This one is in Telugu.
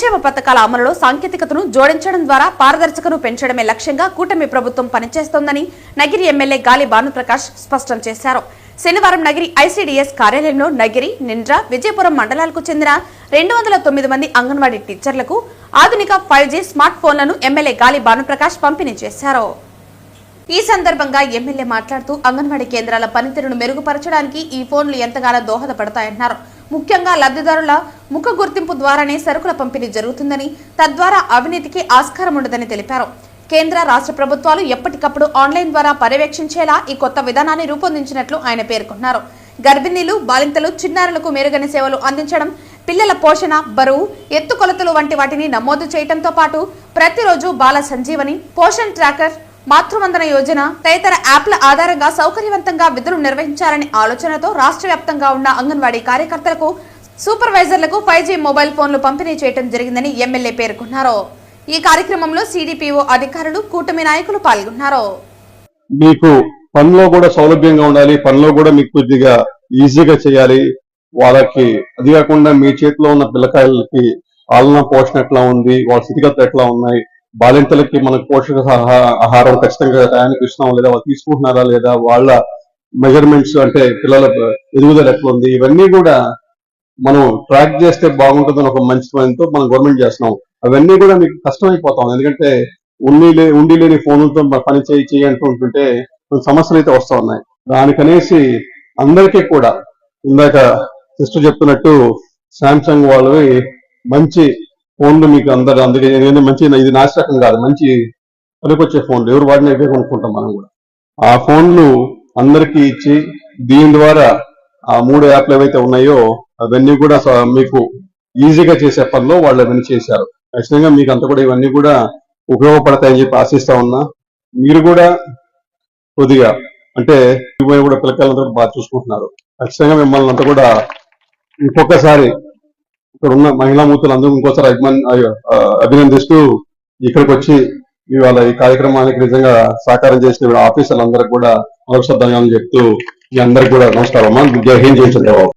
సంక్షేమ పథకాల అమలులో సాంకేతికతను జోడించడం ద్వారా పారదర్శకను పెంచడమే లక్ష్యంగా కూటమి ప్రభుత్వం పనిచేస్తోందని నగిరి ఎమ్మెల్యే గాలి భానుప్రకాష్ స్పష్టం చేశారు. శనివారం నగిరి ఐసీడీఎస్ కార్యాలయంలో నగిరి నిండ్ర విజయపురం మండలాలకు చెందిన రెండు వందల తొమ్మిది మంది అంగన్వాడీ టీచర్లకు ఆధునిక ఫైవ్ జీ స్మార్ట్ ఫోన్లను ఎమ్మెల్యే గాలి భానుప్రకాష్ పంపిణీ చేశారు. ఈ సందర్భంగా ఎమ్మెల్యే మాట్లాడుతూ అంగన్వాడీ కేంద్రాల పనితీరును మెరుగుపరచడానికి ఈ ఫోన్లు ఎంతగానో దోహదపడతాయన్నారు. ముఖ్యంగా లబ్ధిదారుల ముఖ గుర్తింపు ద్వారానే సరుకుల పంపిణీ జరుగుతుందని తద్వారా అవినీతికి ఆస్కారం ఉండదని తెలిపారు. కేంద్ర రాష్ట్ర ప్రభుత్వాలు ఎప్పటికప్పుడు ఆన్లైన్ ద్వారా పర్యవేక్షించేలా ఈ కొత్త విధానాన్ని రూపొందించినట్లు ఆయన పేర్కొన్నారు. గర్భిణీలు బాలింతలు చిన్నారులకు మెరుగైన సేవలు అందించడం పిల్లల పోషణ బరువు ఎత్తుకొలతలు వంటి వాటిని నమోదు చేయడంతో పాటు ప్రతిరోజు బాల సంజీవని పోషణ్ ట్రాకర్ మాతృవందన యోజన తదితర యాప్ల ఆధారంగా సౌకర్యవంతంగా విధులు నిర్వహించాలనే ఆలోచనతో రాష్ట్ర వ్యాప్తంగా ఉన్న అంగన్వాడీ కార్యకర్తలకు సూపర్వైజర్లకు ఫైవ్ జీ మొబైల్ ఫోన్లు పంపిణీ చేయడం జరిగిందని ఎమ్మెల్యే పేర్కొన్నారు. ఈ కార్యక్రమంలో సిడిపిఓ అధికారులు కూటమి నాయకులు పాల్గొన్నారు. మీకు పనిలో కూడా సౌలభ్యంగా ఉండాలి పనిలో కూడా మీకు కొద్దిగా ఈజీగా చేయాలి. వాళ్ళకి అది కాకుండా మీ చేతిలో ఉన్న పిల్లకాయలకి ఆలన పోషణ ఎట్లా ఉంది వాళ్ళ స్థితిగతులు ఎట్లా ఉన్నాయి బాలింతలకి మనకు పోషక ఆహారం ఖచ్చితంగా టయానికి ఇస్తున్నాం లేదా వాళ్ళు తీసుకుంటున్నారా లేదా వాళ్ళ మెజర్మెంట్స్ అంటే పిల్లల ఎదుగుదల ఎట్లా ఉంది ఇవన్నీ కూడా మనం ట్రాక్ చేస్తే బాగుంటుందని ఒక మంచి పనితో మనం గవర్నమెంట్ చేస్తున్నాం. అవన్నీ కూడా మీకు కష్టమైపోతాం. ఎందుకంటే ఉండి లే ఉండి లేని ఫోన్లతో పని చేయి చేయి అంటుంటుంటే కొన్ని సమస్యలు అయితే వస్తూ ఉన్నాయి. దానికనేసి అందరికీ కూడా ఇందాక సిస్టర్ చెప్తున్నట్టు శాంసంగ్ వాళ్ళవి మంచి ఫోన్లు మీకు అందరు అందుకే ఏంటంటే మంచి ఇది నాశరకం కాదు మంచి పనికొచ్చే ఫోన్లు. ఎవరు వాడినా ఇవే కొనుక్కుంటాం మనం కూడా. ఆ ఫోన్లు అందరికీ ఇచ్చి దీని ద్వారా ఆ మూడు యాప్లు ఏవైతే ఉన్నాయో అవన్నీ కూడా మీకు ఈజీగా చేసే పనిలో వాళ్ళు అవన్నీ చేశారు. ఖచ్చితంగా మీకు అంతా కూడా ఇవన్నీ కూడా ఉపయోగపడతాయని చెప్పి ఆశిస్తా ఉన్నా. మీరు కూడా కొద్దిగా అంటే కూడా పిల్లకాయలంతా కూడా బాగా చూసుకుంటున్నారు. ఖచ్చితంగా మిమ్మల్ని అంతా కూడా ఇంకొకసారి ఇక్కడ ఉన్న మహిళా మూర్తులు అందరూ ఇంకోసారి అభిమాన్ అభినందిస్తూ ఇక్కడికి వచ్చి ఇవాళ ఈ కార్యక్రమానికి నిజంగా సహకారం చేసిన ఆఫీసర్లందరికీ కూడా మరొకసారి ధన్యవాదాలు చెప్తూ మీ అందరికి కూడా నమస్కారం అమ్మా. జై హింద్ జై చంద్రబాబు.